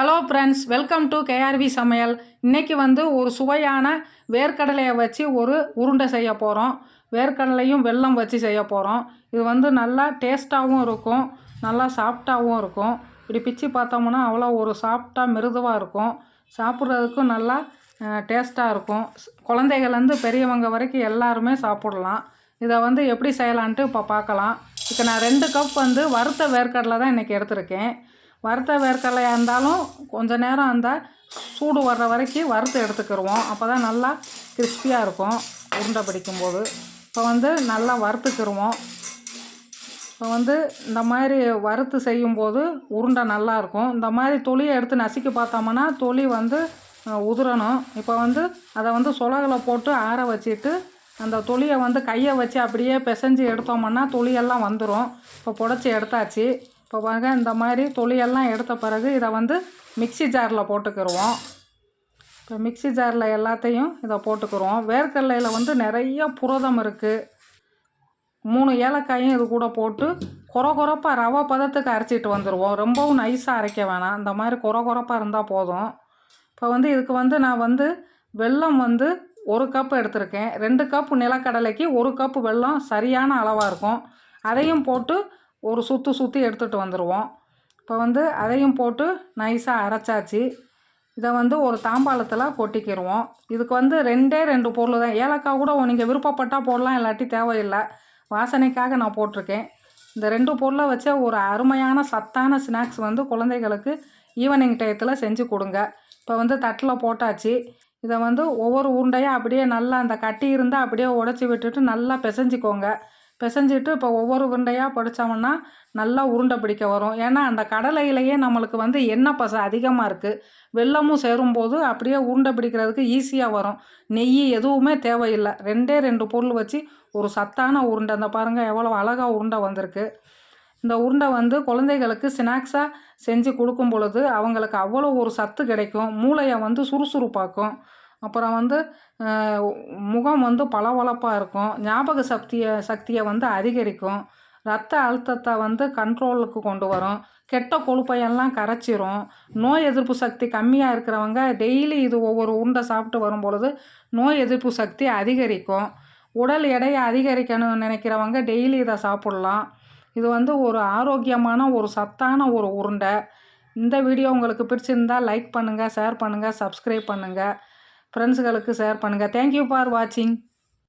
Hello friends welcome to KRV சமையல் இன்றைக்கி வந்து ஒரு சுவையான வேர்க்கடலையை வச்சு ஒரு உருண்டை செய்ய போகிறோம் வேர்க்கடலையும் வெல்லம் வச்சு செய்ய போகிறோம் இது வந்து நல்லா டேஸ்ட்டாகவும் இருக்கும். நல்லா சாஃப்டாகவும் இருக்கும். இப்படி பிச்சு பார்த்தோம்னா அவ்வளோ ஒரு சாஃப்டாக மிருதுவாக இருக்கும். சாப்பிட்றதுக்கும் நல்லா டேஸ்ட்டாக இருக்கும். குழந்தைகள்லேருந்து பெரியவங்க வரைக்கும் எல்லாருமே சாப்பிடலாம். இதை வந்து எப்படி செய்யலான்ட்டு இப்போ பார்க்கலாம். இப்போ நான் ரெண்டு கப் வந்து வறுத்த வேர்க்கடலை தான் இன்றைக்கி எடுத்திருக்கேன். வறுத்த வேர்க்கடலையாக இருந்தாலும் கொஞ்சம் நேரம் அந்த சூடு வர்ற வரைக்கும் வறுத்து எடுத்துக்கிடுவோம் அப்போ தான் நல்லா கிறிஸ்பியாக இருக்கும் உருண்டை பிடிக்கும்போது. இப்போ வந்து நல்லா வறுத்துக்கிடுவோம் இப்போ வந்து இந்த மாதிரி வறுத்து செய்யும்போது உருண்டை நல்லாயிருக்கும் இந்த மாதிரி தொலியை எடுத்து நசுக்கி பார்த்தோம்னா தொலி வந்து உதிரணும். இப்போ வந்து அதை வந்து சுலகில் போட்டு ஆற வச்சுட்டு அந்த தொலியை வந்து கையை வச்சு அப்படியே பிசைஞ்சு எடுத்தோம்னா தொலியெல்லாம் வந்துடும் இப்போ புடச்சி எடுத்தாச்சு. இப்போ பாருங்க இந்த மாதிரி துளியெல்லாம் எடுத்த பிறகு இதை வந்து மிக்ஸி ஜாரில் போட்டுக்கிடுவோம் இப்போ மிக்ஸி ஜாரில் எல்லாத்தையும் இதை போட்டுக்கிறோம் வேர்க்கடலையில் வந்து நிறைய புரதம் இருக்குது மூணு ஏலக்காயும் இது கூட போட்டு கொர கொரப்பாக ரவை பதத்துக்கு அரைச்சிட்டு வந்துடுவோம் ரொம்பவும் நைஸாக அரைக்க வேணாம். இந்த மாதிரி கொர கொரப்பாக இருந்தால் போதும். இப்போ வந்து இதுக்கு வந்து நான் வந்து வெல்லம் வந்து ஒரு கப் எடுத்திருக்கேன். ரெண்டு கப் நிலக்கடலைக்கு ஒரு கப் வெல்லம் சரியான அளவாக இருக்கும். அதையும் போட்டு ஒரு சுற்று சுற்றி எடுத்துகிட்டு வந்துடுவோம் இப்போ வந்து அதையும் போட்டு நைஸாக அரைச்சாச்சு. இதை வந்து ஒரு தாம்பாளத்தில் கொட்டிக்கிடுவோம் இதுக்கு வந்து ரெண்டே ரெண்டு பொருள் தான் ஏலக்காய் கூட நீங்கள் விருப்பப்பட்டால் போடலாம் இல்லாட்டி தேவையில்லை. வாசனைக்காக நான் போட்டிருக்கேன். இந்த ரெண்டு பொருளை வச்ச ஒரு அருமையான சத்தான ஸ்நாக்ஸ் வந்து குழந்தைகளுக்கு ஈவினிங் டயத்தில் செஞ்சு கொடுங்க. இப்போ வந்து தட்டில் போட்டாச்சு. இதை வந்து ஒவ்வொரு உருண்டையாக அப்படியே நல்லா அந்த கட்டி இருந்தால் அப்படியே உடச்சி விட்டுட்டு நல்லா பிசைஞ்சிக்கோங்க. பிசைஞ்சிட்டு இப்போ ஒவ்வொரு உருண்டையாக பிடிச்சோம்னா நல்லா உருண்டை பிடிக்க வரும். ஏன்னா அந்த கடலையிலேயே நம்மளுக்கு வந்து எண்ணெய் பசை அதிகமாக இருக்குது வெல்லமும் சேரும்போது அப்படியே உருண்டை பிடிக்கிறதுக்கு ஈஸியாக வரும். நெய் எதுவுமே தேவையில்லை. ரெண்டே ரெண்டு பொருள் வச்சு ஒரு சத்தான உருண்டை. அந்த பாருங்கள் எவ்வளோ அழகாக உருண்டை வந்திருக்கு. இந்த உருண்டை வந்து குழந்தைகளுக்கு ஸ்நாக்ஸாக செஞ்சு கொடுக்கும் பொழுது அவங்களுக்கு அவ்வளோ ஒரு சத்து கிடைக்கும். மூளையை வந்து சுறுசுறுப்பாக்கும். அப்புறம் வந்து முகம் வந்து பளபளப்பாக இருக்கும். ஞாபக சக்தியை சக்தியை வந்து அதிகரிக்கும். ரத்த அழுத்தத்தை வந்து கண்ட்ரோலுக்கு கொண்டு வரும். கெட்ட கொழுப்பையெல்லாம் கரைச்சிரும். நோய் எதிர்ப்பு சக்தி கம்மியாக இருக்கிறவங்க டெய்லி இது ஒவ்வொரு உருண்டை சாப்பிட்டு வரும் பொழுது நோய் எதிர்ப்பு சக்தி அதிகரிக்கும். உடல் எடையை அதிகரிக்கணும்னு நினைக்கிறவங்க டெய்லி இதை சாப்பிட்லாம். இது வந்து ஒரு ஆரோக்கியமான ஒரு சத்தான ஒரு உருண்டை. இந்த வீடியோ உங்களுக்கு பிடிச்சிருந்தா லைக் பண்ணுங்கள் ஷேர் பண்ணுங்கள் சப்ஸ்கிரைப் பண்ணுங்கள் ஃப்ரெண்ட்ஸுகளுக்கு ஷேர் பண்ணுங்கள் தேங்க்யூ ஃபார் வாட்சிங்